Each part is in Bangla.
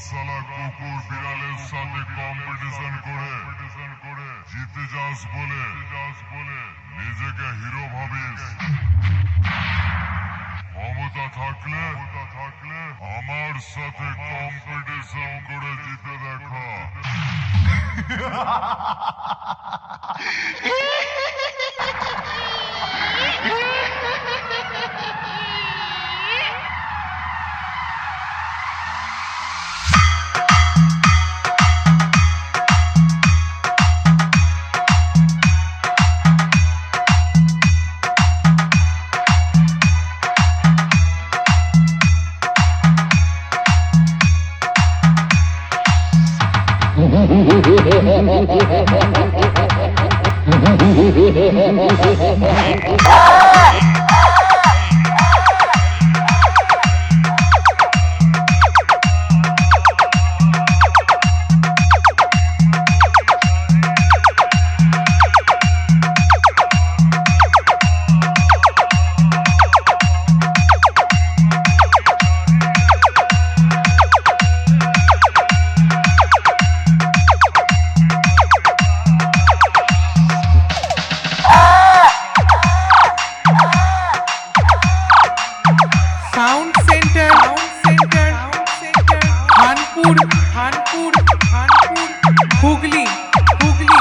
সালা কুকুর বিড়ালের সাথে কম্পিটিশন করে জিতে যাস বলে নিজেকে হিরো ভাবিস ক্ষমতা থাকলে থাকলে আমার সাথে কম্পিটিশন করে জিতে দেখা Ha ha ha ha! Sound centre centre Khanpur Khanpur Khanpur Hooghly Hooghly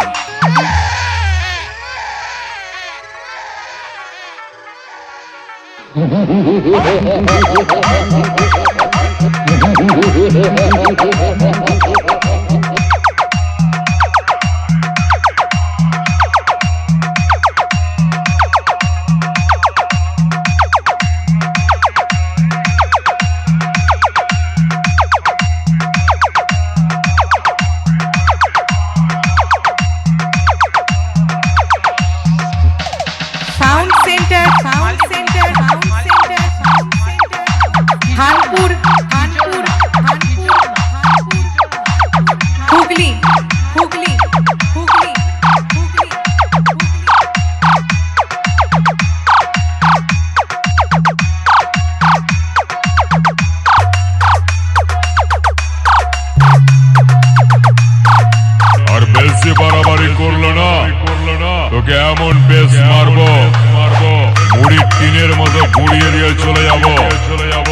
sound Khanpur Khanpur Hooghly Hooghly Hooghly. আর বেশি বাড়াবাড়ি করল না। তোকে এমন বেশ মারবো। মুড়ির টিনের মতো ঘুরিয়ে দিয়ে চলে যাব চলে যাব।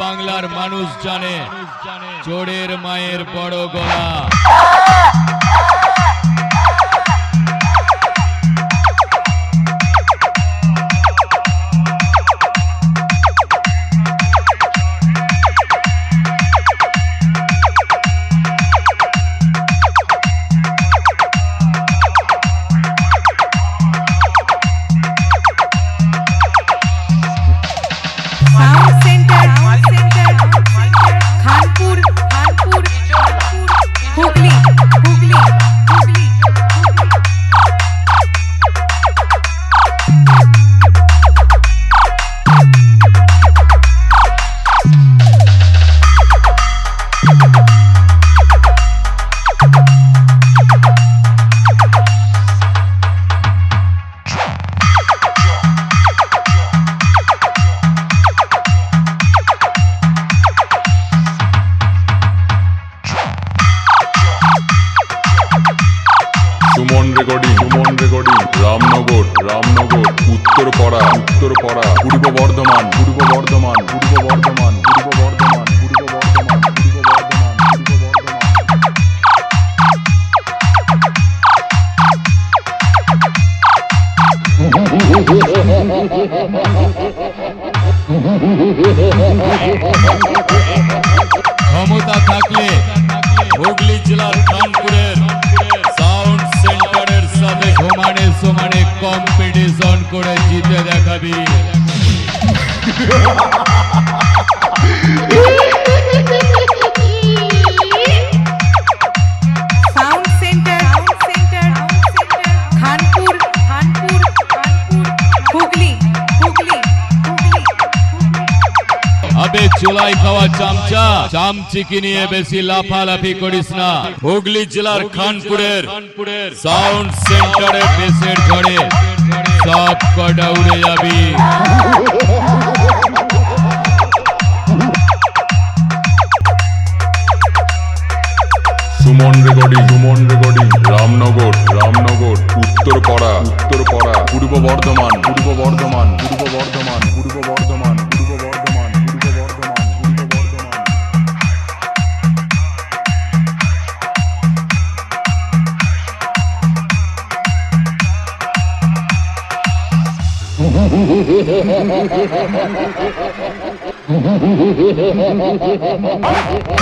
বাংলার মানুষ জানে। চোরের মায়ের বড় গলা। সুমন রেকর্ডিং সুমন রেকর্ডিং রামনগর রামনগর, উত্তরপাড়া উত্তরপাড়া, পূর্ব বর্ধমান পূর্ব বর্ধমান পূর্ব বর্ধমান পূর্ব বর্ধমান পূর্ব বর্ধমান পূর্ব বর্ধমান পূর্ব বর্ধমান। মাথায় খাওয়া চামচা। চামচিকি নিয়ে বেশি লাফালাফি করিস না। হুগলি জেলার খানপুরের সাউন্ড সেন্টারে বেসের ঝড়ে। সব কটা উড়ে যাবি। Suman recording Suman recording Ramnagar Ramnagar. Uttarpara Uttarpara Purba Bardhaman পূর্ব বর্ধমান পূর্ব বর্ধমান পূর্ব Bardhaman. Ha ha ha ha ha!